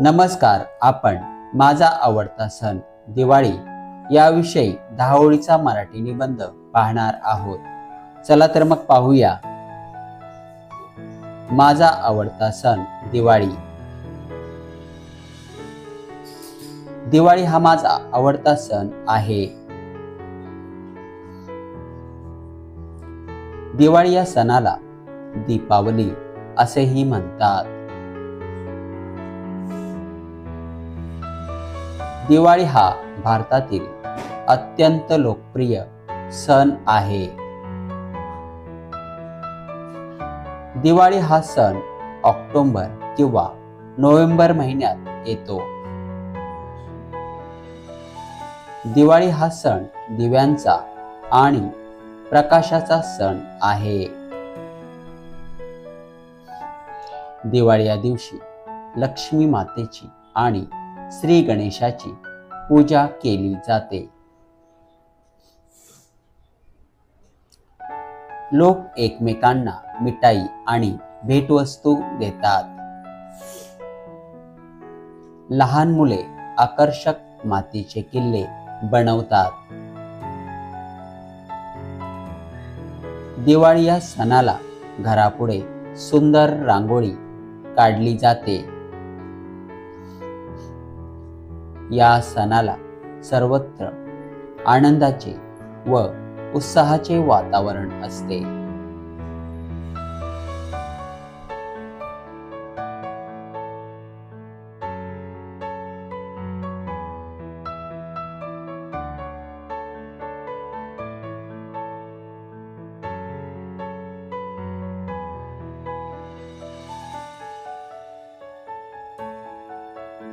नमस्कार आपण माझा आवडता सण दिवाळी याविषयी दहावळीचा मराठी निबंध पाहणार आहोत. चला तर मग पाहूया. माझा आवडता सण दिवाळी. दिवाळी हा माझा आवडता सण आहे. दिवाळी या सणाला दीपावली असेही म्हणतात. दिवाळी हा भारतातील अत्यंत लोकप्रिय सण आहे. दिवाळी हा सण ऑक्टोबर किंवा नोव्हेंबर महिन्यात येतो. दिवाळी हा सण दिव्यांचा आणि प्रकाशाचा सण आहे. दिवाळी या दिवशी लक्ष्मी मातेची आणि श्री गणेशाची पूजा केली जाते. लोक एकमेकांना मिठाई आणि भेटवस्तू देतात. लहान मुले आकर्षक मातीचे किल्ले बनवतात. दिवाळी या सणाला घरापुढे सुंदर रांगोळी काढली जाते. या सणाला सर्वत्र आनंदाचे व उत्साहाचे वातावरण असते.